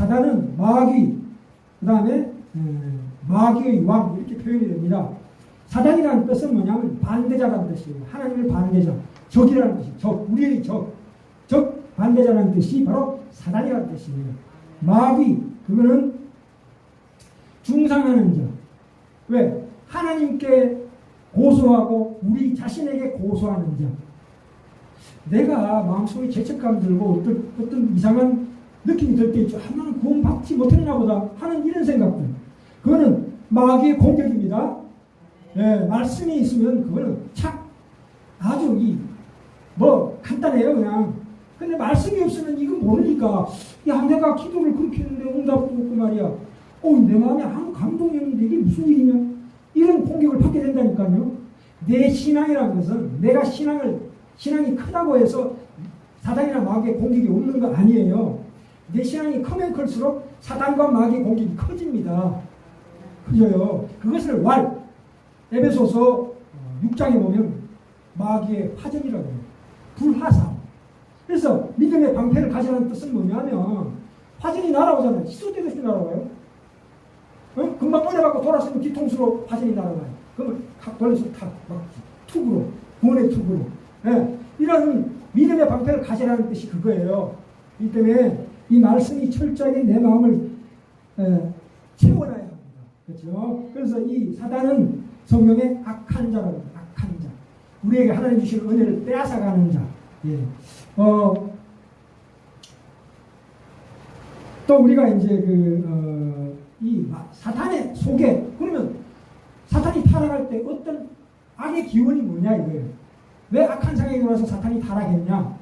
사단은 마귀, 그 다음에 마귀의 왕 이렇게 표현이 됩니다. 사단이라는 뜻은 뭐냐면 반대자라는 뜻이에요. 하나님을 반대자, 적이라는 뜻이 적, 우리의 적, 적 반대자라는 뜻이 바로 사단이라는 뜻이에요. 마귀, 그거는 중상하는 자. 왜? 하나님께 고소하고 우리 자신에게 고소하는 자. 내가 마음속에 죄책감 들고 어떤, 어떤 이상한 느낌이 들 때 있죠. 아, 나는 구원 받지 못했나 보다 하는 이런 생각들. 그거는 마귀의 공격입니다. 예, 말씀이 있으면 그거는 착 아주 이 뭐 간단해요 그냥. 근데 말씀이 없으면 이거 모르니까 야 내가 기도를 그렇게 했는데 응답도 없고 말이야. 어, 내 마음에 아무 감동이 없는데 이게 무슨 일이냐? 이런 공격을 받게 된다니까요. 내 신앙이라는 것은 내가 신앙을 신앙이 크다고 해서 사단이나 마귀의 공격이 없는 거 아니에요. 내 신앙이 크면 클수록 사단과 마귀의 공격이 커집니다. 그죠요. 그것을 왈 에베소서 6장에 보면 마귀의 화전이라고 해요. 불화상. 그래서 믿음의 방패를 가지라는 뜻은 뭐냐면 화전이 날아오잖아요. 시소되듯이 날아와요. 어? 금방 받고 돌아서면 뒤통수로 화전이 날아와요. 그러면 각 벌려서 탁 막지. 툭으로. 구원의 툭으로. 예. 이런 믿음의 방패를 가지라는 뜻이 그거예요. 이 때문에 이 말씀이 철저하게 내 마음을 에, 채워놔야 합니다. 그렇죠? 그래서 이 사단은 성경의 악한 자라고. 악한 자. 우리에게 하나님 주신 은혜를 빼앗아가는 자. 예. 어, 또 우리가 이제 그, 어, 이 사탄의 속에, 그러면 사탄이 타락할 때 어떤 악의 기원이 뭐냐 이거예요. 왜 악한 상황에 들어와서 사탄이 타락했냐?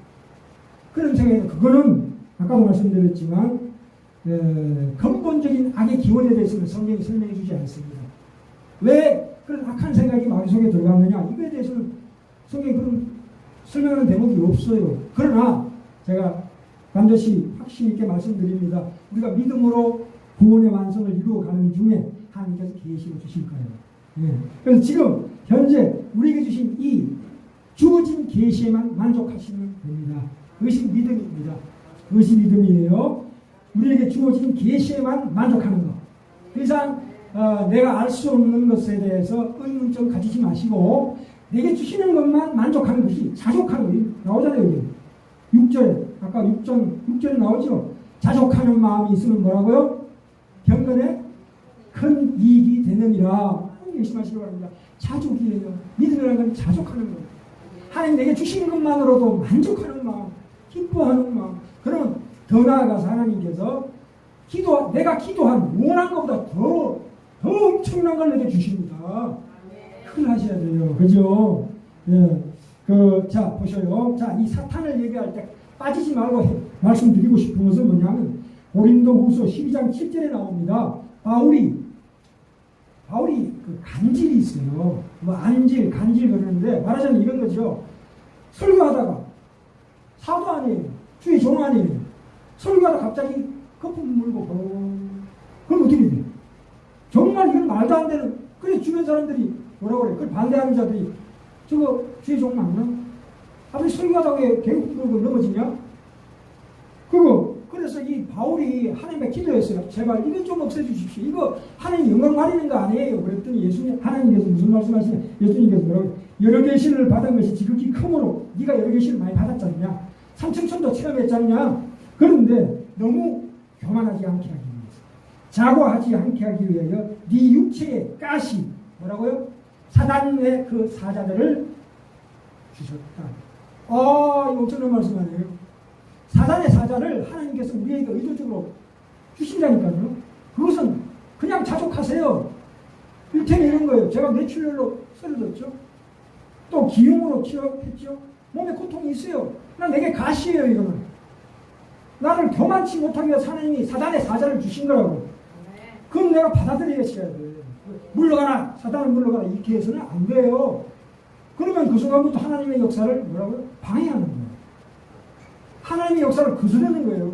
그런 생각에 그거는 아까도 말씀드렸지만 에, 근본적인 악의 기원에 대해서는 성경이 설명해 주지 않습니다. 왜 그런 악한 생각이 마음 속에 들어갔느냐? 이거에 대해서는 성경이 그런 설명하는 대목이 없어요. 그러나 제가 반드시 확신 있게 말씀드립니다. 우리가 믿음으로 구원의 완성을 이루어가는 중에 하나님께서 계시를 주실 거예요. 예. 그래서 지금 현재 우리에게 주신 이 주어진 계시에만 만족하시면 됩니다. 그것이 믿음입니다. 그것이 믿음이에요. 우리에게 주어진 계시에만 만족하는 것. 그 이상 어, 내가 알 수 없는 것에 대해서 의문점 가지지 마시고 내게 주시는 것만 만족하는 것이 자족하는 것이 나오잖아요. 여기. 6절에 아까 6절 6절에 나오죠. 자족하는 마음이 있으면 뭐라고요? 경건에 큰 이익이 되느니라. 열심하시기 바랍니다. 자족이에요. 믿음이라는 건 자족하는 거예요. 하나님 내게 주시는 것만으로도 만족하는 마음, 기뻐하는 마음. 그러면 더 나아가서 하나님께서 기도, 내가 기도한 원한 것보다 더, 더 엄청난 걸 내게 주십니다. 그걸 하셔야 돼요. 그죠? 예. 그, 자, 보셔요. 자, 이 사탄을 얘기할 때 빠지지 말고 해, 말씀드리고 싶은 것은 뭐냐면, 고린도 후서 12장 7절에 나옵니다. 바울이, 바울이 그 간질이 있어요. 뭐 안질, 간질 그러는데, 말하자면 이런 거죠. 설교하다가. 아니에요. 설교하다 갑자기 거품 물고, 어, 그럼 어떻게 돼? 정말 이건 말도 안 되는, 그래, 주변 사람들이 뭐라 그래? 그걸 반대하는 자들이 저거 주의 종 맞나? 아버지 설교하다가 왜 개국 불고 넘어지냐? 그거 그래서 이 바울이 하나님께 기도했어요. 제발 이거 좀 없애주십시오. 이거 하나님 영광 가리는 거 아니에요. 그랬더니 예수님 하나님께서 무슨 말씀하시냐? 예수님께서 뭐라고? 여러 계시를 받은 것이 지극히 크므로 네가 여러 계시를 많이 받았잖냐? 삼층천도 체험했잖냐? 그런데 너무 교만하지 않게 하기 위해서 자고하지 않게 하기 위하여 네 육체의 가시 뭐라고요? 사단의 그 사자들을 주셨다. 아, 이거 엄청난 말씀 아니에요? 사단의 사자를 하나님께서 우리에게 의도적으로 주신다니까요. 그것은 그냥 자족하세요. 일테면 이런 거예요. 제가 뇌출혈로 쓰러졌죠. 또 기흉으로 치료했죠. 몸에 고통이 있어요. 나 내게 가시예요, 이거는. 나를 교만치 못하게 해서 하나님이 사단의 사자를 주신 거라고. 그건 내가 받아들여야 돼. 물러가라 사단을 물러가라 이렇게 해서는 안 돼요. 그러면 그 순간부터 하나님의 역사를 뭐라고요? 방해하는 거예요. 하나님의 역사를 거스르는 거예요.